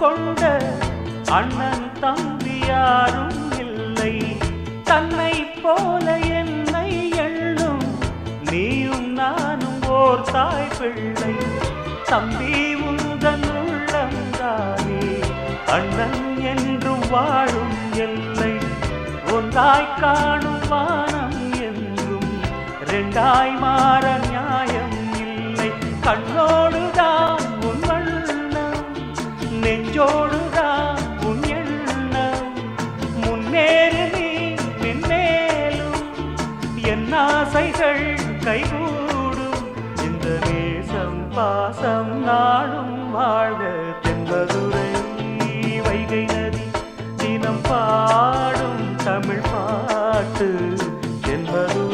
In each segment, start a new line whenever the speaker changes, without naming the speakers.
கொண்ட அண்ணன் தம்பி யாரும் இல்லை. தன்னை போல என்னை எண்ணும் நீயும் நானும் ஓர் தாய் பிள்ளை. தம்பி உந்தன் உள்ளந்தானே அண்ணன் என்று வாழும் எல்லை. ஒன்றாய் காணும் வானம் என்றும் ரெண்டாய் மாற நியாயம் இல்லை. கண்ணோடு ஆசைகள் கைகூடும். இந்த நேசம் பாசம் நாடும் வாழ்க தென்பதுரை வைகை நதி. தினம் பாடும் தமிழ் பாட்டு தென்பதுரை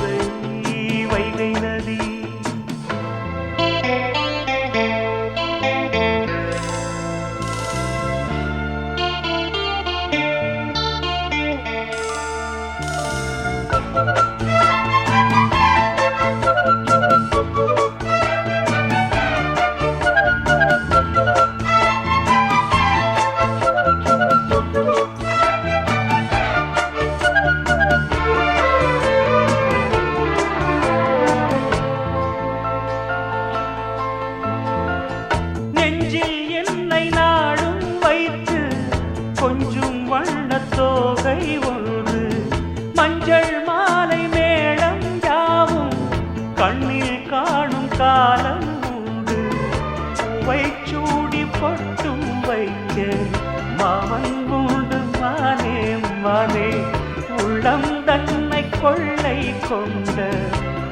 சூடி பொட்டும் வைக்க மாமன் உண்டு மானே மானே உள்ளம் தன்னை கொள்ளை கொண்ட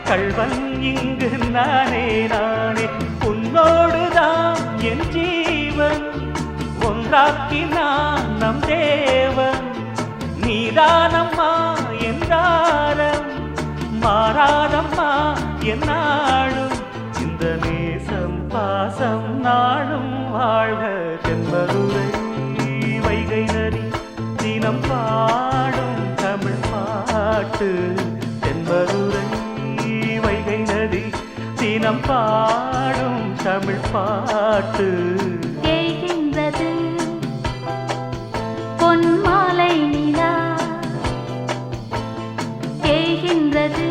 கல்வன் இங்கு நானே நானே உன்னோடுதான் என் ஜீவன் ஒன்றாக்கினான் நம் தேவன் நீதானம்மா என்றாரம் மாறாதம்மா என்னாலும் தென்பதுரை வைகை நரி தினம் பாடும் தமிழ் பாட்டு. தென்பதுரை வைகை நதி தினம் பாடும் தமிழ் பாட்டு.
தேய்கின்றது பொன்மாலை நிலா. தேய்கின்றது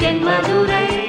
இது மதுரை